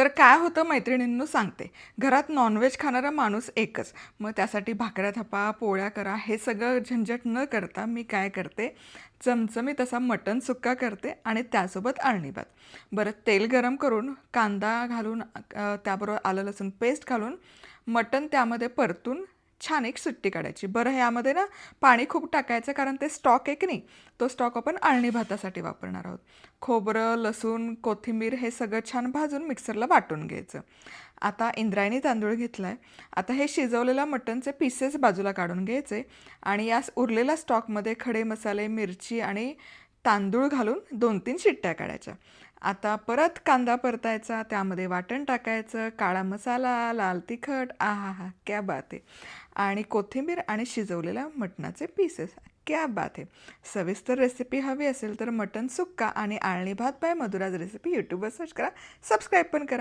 तर काय होतं मैत्रिणींनो सांगते. घरात नॉनव्हेज खाणारा माणूस एकच. मग त्यासाठी भाकऱ्या थापा पोळ्या करा हे सगळं झंझट न करता मी काय करते? चमचमी तसा मटण सुक्का करते आणि त्यासोबत अळणी भात. बरं तेल गरम करून कांदा घालून त्याबरोबर आलं लसूण पेस्ट घालून मटण त्यामध्ये परतून छान एक सुट्टी काढायची. बरं ह्यामध्ये ना पाणी खूप टाकायचं कारण ते स्टॉक आहे की नाही. तो स्टॉक आपण आळणी भातासाठी वापरणार आहोत. खोबरं लसूण कोथिंबीर हे सगळं छान भाजून मिक्सरला वाटून घ्यायचं. आता इंद्रायणी तांदूळ घेतला आहे आता हे शिजवलेल्या मटणचे पीसेस बाजूला काढून घ्यायचे आणि या उरलेल्या स्टॉकमध्ये खडे मसाले मिरची आणि तांदूळ घालून दोन तीन शिट्ट्या काढायच्या. आता परत कांदा परतायचा त्यामध्ये वाटण टाकायचं काळा मसाला लाल तिखट आहा हा क्या बात आहे. आणि कोथिंबीर आणि शिजवलेल्या मटणाचे पीसेस क्या बात आहे. सविस्तर रेसिपी हवी असेल तर मटन सुक्का आणि आळणी भात बाय मधुराज रेसिपी यूट्यूबवर सर्च करा. सबस्क्राईब पण करा.